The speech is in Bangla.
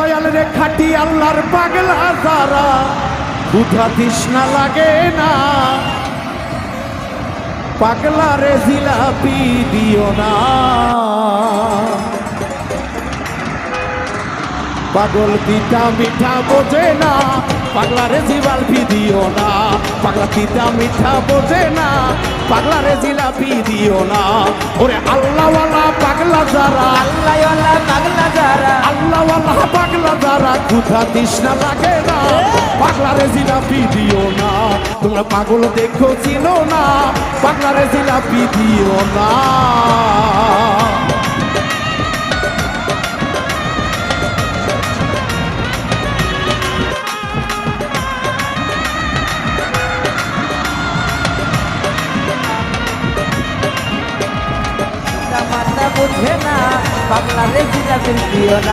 দয়াল রে খাটি আল্লাহর পাগলা যারা ক্ষুধা তৃষ্ণা লাগে না। পাগলা রে জিলাপি দিও না। পাগল তিতা মিঠা বোঝে না। পাগলা রে জিলাপি দিও না। পাগলা তিতা মিঠা বোঝে না। পাগলা রে জিলাপি দিও না। ওরে আল্লাহওয়ালা পাগলা যারা। আল্লাহওয়ালা পাগলা যারা। আল্লাহওয়ালা পাগলা যারা ক্ষুধা তৃষ্ণা লাগে না, পাগলা রে জিলাপি দিও না, তোমরা পাগল দেখো চিনো না, পাগলা রে জিলাপি দিও না। বুঝে না, পাগলা রে জিলাপির প্রিয়